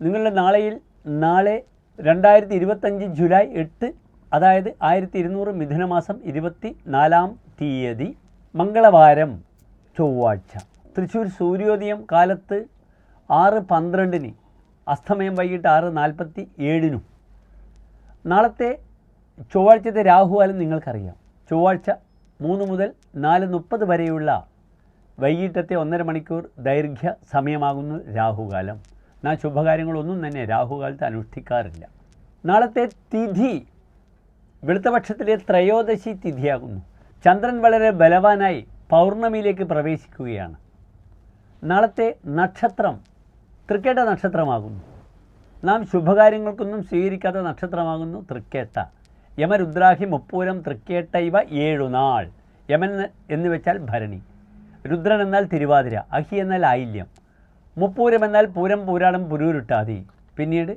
നിങ്ങളുടെ നാളെയിൽ നാളെ രണ്ടായിരത്തി ഇരുപത്തഞ്ച് ജൂലൈ എട്ട് അതായത് ആയിരത്തി ഇരുന്നൂറ് മിഥുനമാസം ഇരുപത്തി നാലാം തീയതി മംഗളവാരം ചൊവ്വാഴ്ച. തൃശ്ശൂർ സൂര്യോദയം കാലത്ത് ആറ് പന്ത്രണ്ടിന് അസ്തമയം വൈകിട്ട് ആറ് നാൽപ്പത്തി ഏഴിനും നാളത്തെ ചൊവ്വാഴ്ചത്തെ രാഹുവാലും നിങ്ങൾക്കറിയാം. ചൊവ്വാഴ്ച മൂന്ന് മുതൽ നാല് മുപ്പത് വരെയുള്ള വൈകിട്ടത്തെ ഒന്നര മണിക്കൂർ ദൈർഘ്യ സമയമാകുന്നു രാഹുകാലം. നാ ശുഭകാര്യങ്ങളൊന്നും തന്നെ രാഹുകാലത്ത് അനുഷ്ഠിക്കാറില്ല. നാളത്തെ തിഥി വെളുത്തപക്ഷത്തിലെ ത്രയോദശി തിഥിയാകുന്നു. ചന്ദ്രൻ വളരെ ബലവാനായി പൗർണമിയിലേക്ക് പ്രവേശിക്കുകയാണ്. നാളത്തെ നക്ഷത്രം തൃക്കേട്ട നക്ഷത്രമാകുന്നു. നാം ശുഭകാര്യങ്ങൾക്കൊന്നും സ്വീകരിക്കാത്ത നക്ഷത്രമാകുന്നു തൃക്കേട്ട. യമരുദ്രാഹി മുപ്പൂരം തൃക്കേട്ട ഇവ ഏഴുനാൾ യമൻ എന്ന് വെച്ചാൽ ഭരണി. രുദ്രൻ എന്നാൽ തിരുവാതിര. അഹി എന്നാൽ ആയില്യം. മുപ്പൂരം എന്നാൽ പൂരം പൂരാളും പുരൂരുട്ടാതി. പിന്നീട്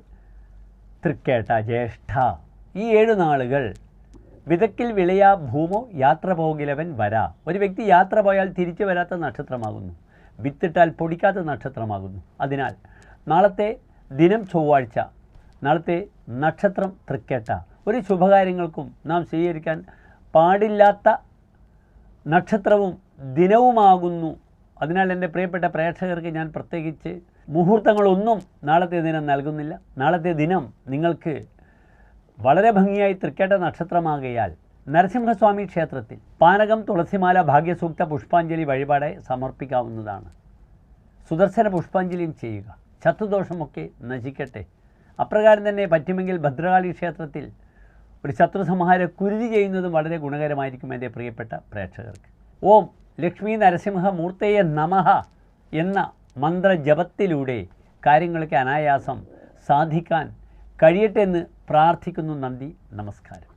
തൃക്കേട്ട ജ്യേഷ്ഠ. ഈ ഏഴു നാളുകൾ വിതക്കിൽ വിളയാ ഭൂമോ യാത്ര പോകിലവൻ വരാ. ഒരു വ്യക്തി യാത്ര പോയാൽ തിരിച്ചു വരാത്ത നക്ഷത്രമാകുന്നു. വിത്തിട്ടാൽ പൊടിക്കാത്ത നക്ഷത്രമാകുന്നു. അതിനാൽ നാളത്തെ ദിനം ചൊവ്വാഴ്ച നാളത്തെ നക്ഷത്രം തൃക്കേട്ട. ഒരു ശുഭകാര്യങ്ങൾക്കും നാം സ്വീകരിക്കാൻ പാടില്ലാത്ത നക്ഷത്രവും ദിനവുമാകുന്നു അതിനാൽ എന്റെ പ്രിയപ്പെട്ട പ്രേക്ഷകർക്ക് ഞാൻ പ്രത്യേകിച്ച് മുഹൂർത്തങ്ങളൊന്നും നാളത്തെ ദിനം നൽകുന്നില്ല. നാളത്തെ ദിനം നിങ്ങൾക്ക് വളരെ ഭംഗിയായി തൃക്കേട്ട നക്ഷത്രമാകയാൽ നരസിംഹസ്വാമി ക്ഷേത്രത്തിൽ പാനകം തുളസിമാല ഭാഗ്യസൂക്ത പുഷ്പാഞ്ജലി വഴിപാടെ സമർപ്പിക്കാവുന്നതാണ്. സുദർശന പുഷ്പാഞ്ജലിയും ചെയ്യുക. ശത്രുദോഷമൊക്കെ നശിക്കട്ടെ. അപ്രകാരം തന്നെ പറ്റുമെങ്കിൽ ഭദ്രകാളി ക്ഷേത്രത്തിൽ ഒരു ശത്രുസംഹാര കുരുതി ചെയ്യുന്നതും വളരെ ഗുണകരമായിരിക്കും എന്റെ പ്രിയപ്പെട്ട പ്രേക്ഷകർക്ക്. ഓം ലക്ഷ്മി നരസിംഹമൂർത്തയെ നമഹ നമഃ എന്ന മന്ത്രജപത്തിലൂടെ കാര്യങ്ങൾക്ക് അനായാസം സാധിക്കാൻ കഴിയട്ടെ എന്ന് പ്രാർത്ഥിക്കുന്നു നന്ദി നമസ്കാരം.